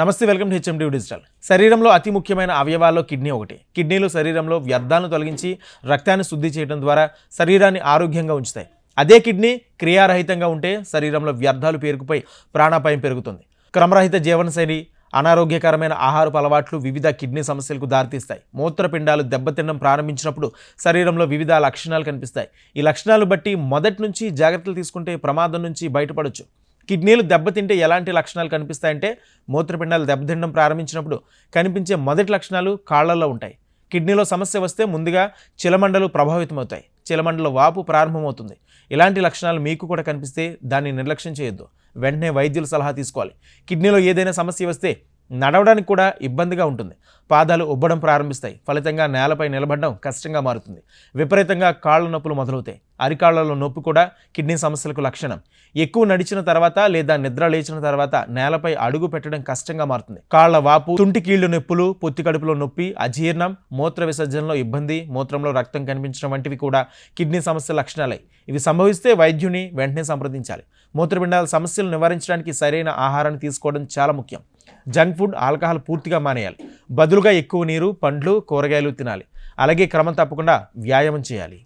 నమస్తే welcome to HMD digital. శరీరంలో అతి ముఖ్యమైన అవయవాల్లో కిడ్నీ ఒకటి. కిడ్నీలు శరీరంలో వ్యర్థాలను తొలగించి రక్తాన్ని శుద్ధి చేయడం ద్వారా శరీరాన్ని ఆరోగ్యంగా ఉంచుతాయి. అదే కిడ్నీ క్రియారహితంగా ఉంటే శరీరంలో వ్యర్థాలు పేరుకుపోయి ప్రాణాపాయం పెరుగుతుంది. క్రమరహిత జీవనశైలి అనారోగ్యకరమైన ఆహారపు అలవాట్లు వివిధ కిడ్నీ సమస్యలకు దారితీస్తాయి. మూత్రపిండాలు దెబ్బతినడం ప్రారంభించినప్పుడు శరీరంలో వివిధ లక్షణాలు కనిపిస్తాయి. ఈ లక్షణాలు బట్టి మొదటి నుంచి జాగ్రత్తలు తీసుకుంటే ప్రమాదం నుంచి బయటపడవచ్చు కిడ్నీలు దెబ్బతింటే ఎలాంటి లక్షణాలు కనిపిస్తాయంటే మూత్రపిండాలు దెబ్బతినడం ప్రారంభించినప్పుడు కనిపించే మొదటి లక్షణాలు కాళ్ళలో ఉంటాయి. కిడ్నీలో సమస్య వస్తే ముందుగా చిలమండలు ప్రభావితమవుతాయి. చిలమండల వాపు ప్రారంభమవుతుంది. ఇలాంటి లక్షణాలు మీకు కూడా కనిపిస్తే దాన్ని నిర్లక్ష్యం చేయొద్దు. వెంటనే వైద్యుల సలహా తీసుకోవాలి. కిడ్నీలో ఏదైనా సమస్య వస్తే నడవడానికి కూడా ఇబ్బందిగా ఉంటుంది. పాదాలు ఉబ్బడం ప్రారంభిస్తాయి. ఫలితంగా నేలపై నిలబడడం కష్టంగా మారుతుంది. విపరీతంగా కాళ్ళ నొప్పులు మొదలవుతాయి. అరికాళ్ళలో నొప్పి కూడా కిడ్నీ సమస్యలకు లక్షణం. ఎక్కువ నడిచిన తర్వాత లేదా నిద్ర లేచిన తర్వాత నేలపై అడుగు పెట్టడం కష్టంగా మారుతుంది. కాళ్ళ వాపు తుంటి కీళ్ళు నొప్పులు పొత్తి కడుపులో నొప్పి అజీర్ణం మూత్ర విసర్జనలో ఇబ్బంది మూత్రంలో రక్తం కనిపించడం వంటివి కూడా కిడ్నీ సమస్య లక్షణాలే. ఇవి సంభవిస్తే వైద్యుని వెంటనే సంప్రదించాలి. మూత్రపిండాల సమస్యలు నివారించడానికి సరైన ఆహారాన్ని తీసుకోవడం చాలా ముఖ్యం. జంక్ ఫుడ్ ఆల్కహాల్ పూర్తిగా మానేయాలి. బదులుగా ఎక్కువ నీరు పండ్లు కూరగాయలు తినాలి. అలాగే క్రమం తప్పకుండా వ్యాయామం చేయాలి.